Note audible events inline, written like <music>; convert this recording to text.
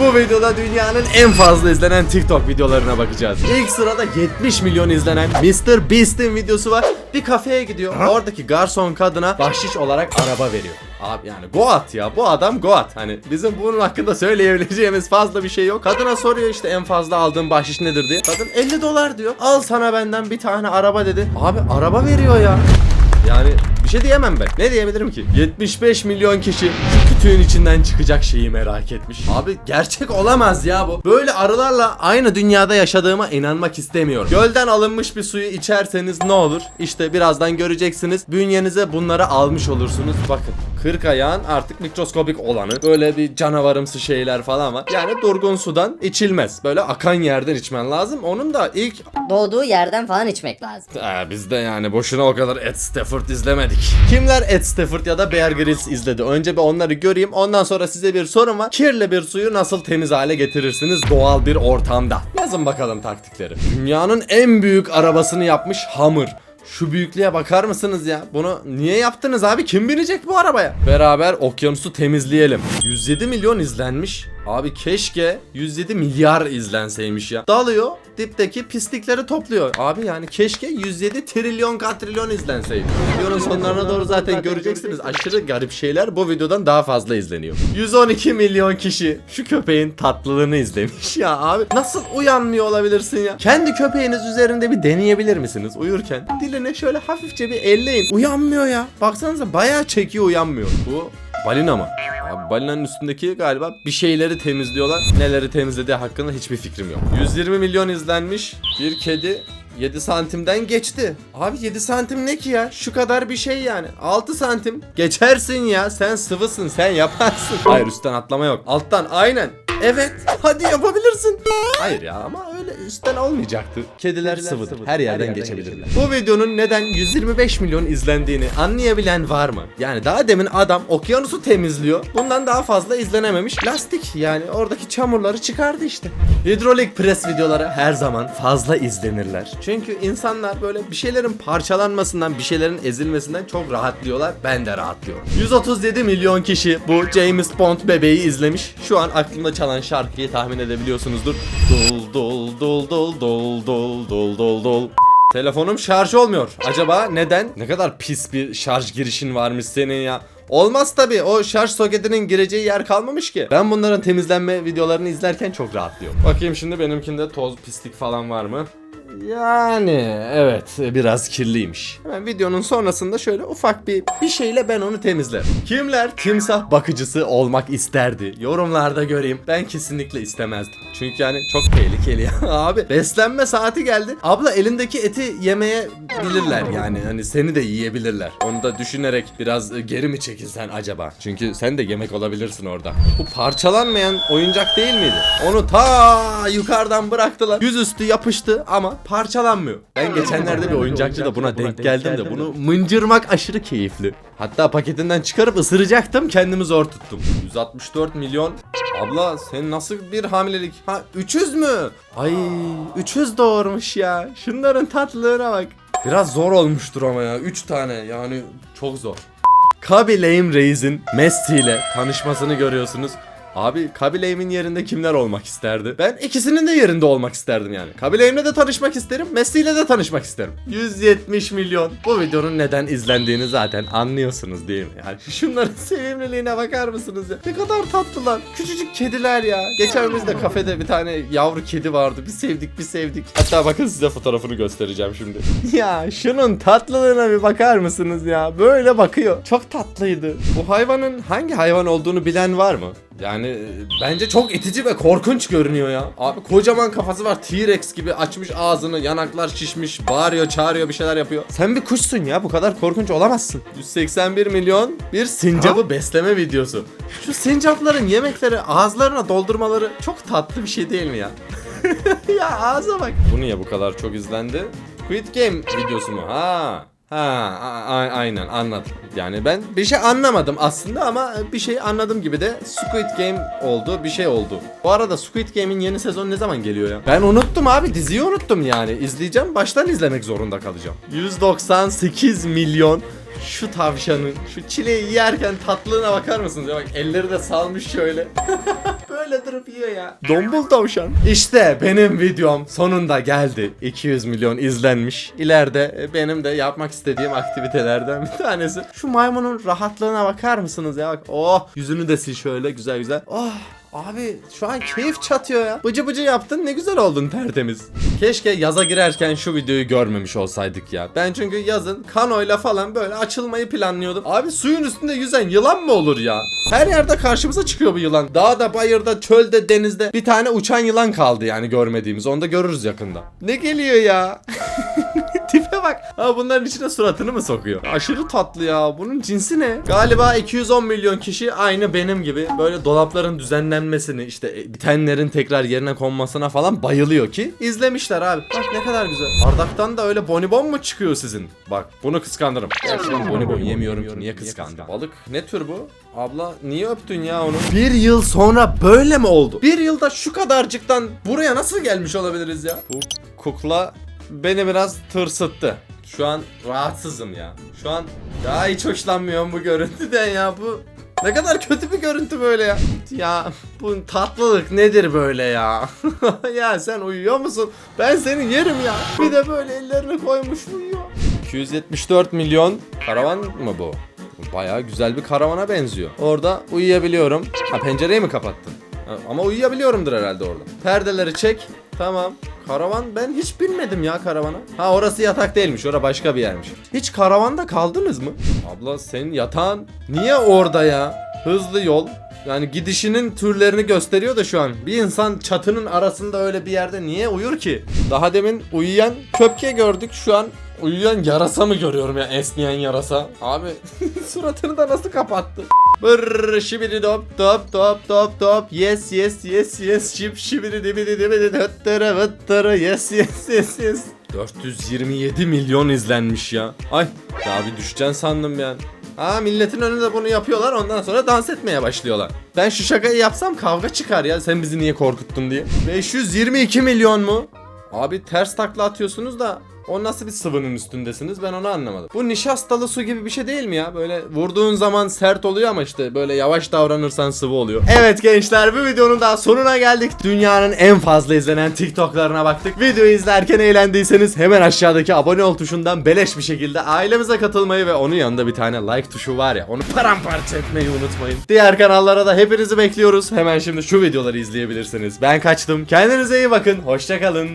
Bu videoda dünyanın en fazla izlenen TikTok videolarına bakacağız. İlk sırada 70 milyon izlenen Mr. Beast'in videosu var. Bir kafeye gidiyor. Oradaki garson kadına bahşiş olarak araba veriyor. Abi yani Goat ya bu adam Goat. Hani bizim bunun hakkında söyleyebileceğimiz fazla bir şey yok. Kadına soruyor işte en fazla aldığın bahşiş nedir diye. Kadın 50 dolar diyor. Al sana benden bir tane araba dedi. Abi araba veriyor ya. Yani bir şey diyemem ben. Ne diyebilirim ki? 75 milyon kişi kütüğün içinden çıkacak şeyi merak etmiş. Abi gerçek olamaz ya bu. Böyle arılarla aynı dünyada yaşadığıma inanmak istemiyorum. Gölden alınmış bir suyu içerseniz ne olur? İşte birazdan göreceksiniz. Bünyenize bunları almış olursunuz. Bakın 40 ayağın artık mikroskobik olanı. Böyle bir canavarımsı şeyler falan var. Yani durgun sudan içilmez. Böyle akan yerden içmen lazım. Onun da ilk Doğduğu yerden falan içmek lazım. Ee, biz de yani boşuna o kadar Ed Stafford izlemedik. Kimler Ed Stafford ya da Bear Grylls izledi? Önce bir onları göreyim. Ondan sonra size bir sorum var. Kirli bir suyu nasıl temiz hale getirirsiniz doğal bir ortamda? Yazın bakalım taktikleri. Dünyanın en büyük arabasını yapmış Hammer. Şu büyüklüğe bakar mısınız ya? Bunu niye yaptınız abi? Kim binecek bu arabaya? Beraber okyanusu temizleyelim. 107 milyon izlenmiş. Abi keşke 107 milyar izlenseymiş ya. Dalıyor dipteki pislikleri topluyor. Abi yani keşke 107 trilyon katrilyon izlenseydi. Videonun sonlarına doğru zaten göreceksiniz. Aşırı garip şeyler bu videodan daha fazla izleniyor. 112 milyon kişi şu köpeğin tatlılığını izlemiş ya abi. Nasıl uyanmıyor olabilirsin ya? Kendi köpeğiniz üzerinde bir deneyebilir misiniz uyurken? Dilini şöyle hafifçe bir elleyin. Uyanmıyor ya. Baksanıza bayağı çekiyor uyanmıyor. Bu balina mı? Abi balinanın üstündeki galiba bir şeyleri temizliyorlar. Neleri temizlediği hakkında hiçbir fikrim yok. 120 milyon izlenmiş bir kedi 7 santimden geçti. Abi 7 santim ne ki ya? Şu kadar bir şey yani. 6 santim. Geçersin ya. Sen sıvısın. Sen yaparsın. <laughs> Hayır üstten atlama yok. Alttan aynen. Evet. Hadi yapabilirsin. Hayır ya ama öyle üstten olmayacaktı. Kediler, sıvıdır. Her yerden, geçebilirler. Bu videonun neden 125 milyon izlendiğini anlayabilen var mı? Yani daha demin adam okyanusu temizliyor. Bundan daha fazla izlenememiş. Lastik yani oradaki çamurları çıkardı işte. Hidrolik pres videoları her zaman fazla izlenirler. Çünkü insanlar böyle bir şeylerin parçalanmasından, bir şeylerin ezilmesinden çok rahatlıyorlar. Ben de rahatlıyorum. 137 milyon kişi bu James Bond bebeği izlemiş. Şu an aklımda çalan şarkıyı tahmin edebiliyorsunuzdur. Dol dol dol dol dol dol dol dol dol. Telefonum şarj olmuyor. Acaba neden? Ne kadar pis bir şarj girişin varmış senin ya. Olmaz tabi o şarj soketinin gireceği yer kalmamış ki. Ben bunların temizlenme videolarını izlerken çok rahatlıyorum. Bakayım şimdi benimkinde toz pislik falan var mı? Yani evet biraz kirliymiş. Hemen videonun sonrasında şöyle ufak bir bir şeyle ben onu temizlerim. Kimler timsah bakıcısı olmak isterdi? Yorumlarda göreyim. Ben kesinlikle istemezdim. Çünkü yani çok tehlikeli ya. <laughs> Abi beslenme saati geldi. Abla elindeki eti yemeye bilirler yani. Hani seni de yiyebilirler. Onu da düşünerek biraz e, geri mi çekilsen acaba? Çünkü sen de yemek olabilirsin orada. Bu parçalanmayan oyuncak değil miydi? Onu ta yukarıdan bıraktılar. Yüzüstü yapıştı ama parçalanmıyor. Ben geçenlerde bir oyuncakçıda buna denk geldim de bunu mıncırmak aşırı keyifli. Hatta paketinden çıkarıp ısıracaktım kendimi zor tuttum. 164 milyon. Abla sen nasıl bir hamilelik? Ha 300 mü? Ay 300 doğurmuş ya. Şunların tatlılığına bak. Biraz zor olmuştur ama ya. 3 tane yani çok zor. Kabileyim Reis'in Messi ile tanışmasını görüyorsunuz. Abi Kabileyim'in yerinde kimler olmak isterdi? Ben ikisinin de yerinde olmak isterdim yani. Kabileyim'le de tanışmak isterim, Messi ile de tanışmak isterim. 170 milyon. Bu videonun neden izlendiğini zaten anlıyorsunuz değil mi? Yani şunların sevimliliğine bakar mısınız ya? Ne kadar tatlılar. Küçücük kediler ya. Geçen biz de kafede bir tane yavru kedi vardı. Bir sevdik bir sevdik. Hatta bakın size fotoğrafını göstereceğim şimdi. <laughs> ya şunun tatlılığına bir bakar mısınız ya? Böyle bakıyor. Çok tatlıydı. Bu hayvanın hangi hayvan olduğunu bilen var mı? Yani e, bence çok itici ve korkunç görünüyor ya. Abi kocaman kafası var T-Rex gibi açmış ağzını yanaklar şişmiş bağırıyor çağırıyor bir şeyler yapıyor. Sen bir kuşsun ya bu kadar korkunç olamazsın. 181 milyon bir sincabı besleme videosu. Şu sincapların yemekleri ağızlarına doldurmaları çok tatlı bir şey değil mi ya? <laughs> ya ağza bak. Bu niye bu kadar çok izlendi? Squid Game videosu mu? Ha. Ha aynen anladım. Yani ben bir şey anlamadım aslında ama bir şey anladım gibi de Squid Game oldu bir şey oldu. Bu arada Squid Game'in yeni sezonu ne zaman geliyor ya? Ben unuttum abi diziyi unuttum yani. İzleyeceğim baştan izlemek zorunda kalacağım. 198 milyon Şu tavşanın şu çileği yerken tatlılığına bakar mısınız? Ya bak elleri de salmış şöyle. <laughs> Böyle durup yiyor ya. Dombul tavşan. İşte benim videom sonunda geldi. 200 milyon izlenmiş. İleride e, benim de yapmak istediğim aktivitelerden bir tanesi. Şu maymunun rahatlığına bakar mısınız ya? Bak oh yüzünü de sil şöyle güzel güzel. Oh Abi şu an keyif çatıyor ya. Bıcı bıcı yaptın ne güzel oldun tertemiz. Keşke yaza girerken şu videoyu görmemiş olsaydık ya. Ben çünkü yazın kanoyla falan böyle açılmayı planlıyordum. Abi suyun üstünde yüzen yılan mı olur ya? Her yerde karşımıza çıkıyor bu yılan. Dağda, bayırda, çölde, denizde bir tane uçan yılan kaldı yani görmediğimiz. Onu da görürüz yakında. Ne geliyor ya? <laughs> Bak. Ha bunların içine suratını mı sokuyor? Aşırı tatlı ya. Bunun cinsi ne? Galiba 210 milyon kişi aynı benim gibi böyle dolapların düzenlenmesini işte e, bitenlerin tekrar yerine konmasına falan bayılıyor ki izlemişler abi. Bak ne kadar güzel. Bardaktan da öyle bonibon mu çıkıyor sizin? Bak bunu kıskanırım. Gerçi ben bonibon yemiyorum ki niye kıskandım? Balık ne tür bu? Abla niye öptün ya onu? Bir yıl sonra böyle mi oldu? Bir yılda şu kadarcıktan buraya nasıl gelmiş olabiliriz ya? Bu kukla beni biraz tırsıttı. Şu an rahatsızım ya. Şu an daha hiç hoşlanmıyorum bu görüntüden ya. Bu ne kadar kötü bir görüntü böyle ya. Ya bu tatlılık nedir böyle ya? <laughs> ya sen uyuyor musun? Ben seni yerim ya. Bir de böyle ellerini koymuş uyuyor. 274 milyon karavan mı bu? Bayağı güzel bir karavana benziyor. Orada uyuyabiliyorum. Ha pencereyi mi kapattın? Ama uyuyabiliyorumdur herhalde orada. Perdeleri çek. Tamam. Karavan ben hiç bilmedim ya karavana. Ha orası yatak değilmiş. Orası başka bir yermiş. Hiç karavanda kaldınız mı? Abla senin yatağın niye orada ya? Hızlı yol. Yani gidişinin türlerini gösteriyor da şu an. Bir insan çatının arasında öyle bir yerde niye uyur ki? Daha demin uyuyan köpke gördük. Şu an uyuyan yarasa mı görüyorum ya esneyen yarasa? Abi <laughs> suratını da nasıl kapattı? Bırrrr şibidi dop top top top top yes yes yes yes şip şibidi dibidi dibidi höttara vıttara yes yes yes yes 427 milyon izlenmiş ya. Ay daha bir düşeceksin sandım yani. Aa milletin önünde bunu yapıyorlar ondan sonra dans etmeye başlıyorlar. Ben şu şakayı yapsam kavga çıkar ya sen bizi niye korkuttun diye. 522 milyon mu? Abi ters takla atıyorsunuz da o nasıl bir sıvının üstündesiniz ben onu anlamadım. Bu nişastalı su gibi bir şey değil mi ya? Böyle vurduğun zaman sert oluyor ama işte böyle yavaş davranırsan sıvı oluyor. Evet gençler bu videonun daha sonuna geldik. Dünyanın en fazla izlenen TikTok'larına baktık. Videoyu izlerken eğlendiyseniz hemen aşağıdaki abone ol tuşundan beleş bir şekilde ailemize katılmayı ve onun yanında bir tane like tuşu var ya onu paramparça etmeyi unutmayın. Diğer kanallara da hepinizi bekliyoruz. Hemen şimdi şu videoları izleyebilirsiniz. Ben kaçtım. Kendinize iyi bakın. Hoşçakalın.